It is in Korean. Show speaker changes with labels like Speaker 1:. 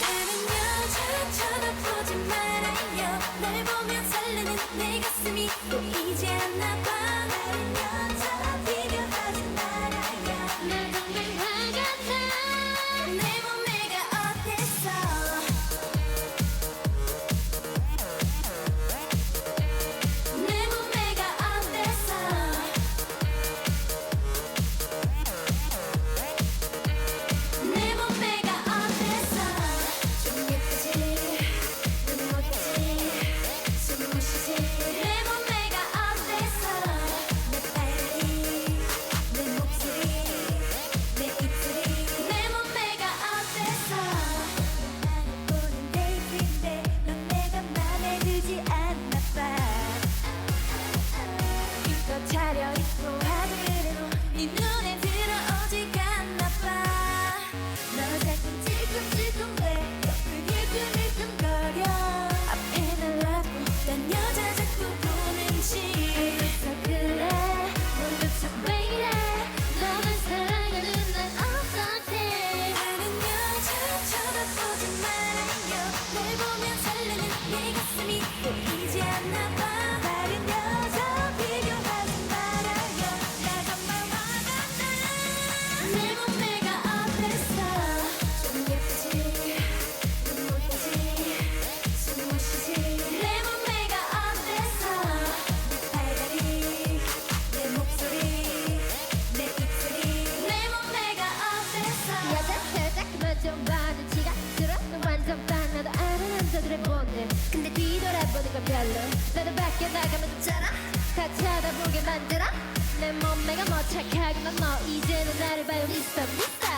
Speaker 1: When 눈치를 보네
Speaker 2: 근데 뒤돌아보는 건 별로. 나도 밖에 나가면 좋잖아. 다 쳐다보게 만들어. 내 몸매가 뭐 착하게 난너 이제는 나를 봐요 미스터 미스터.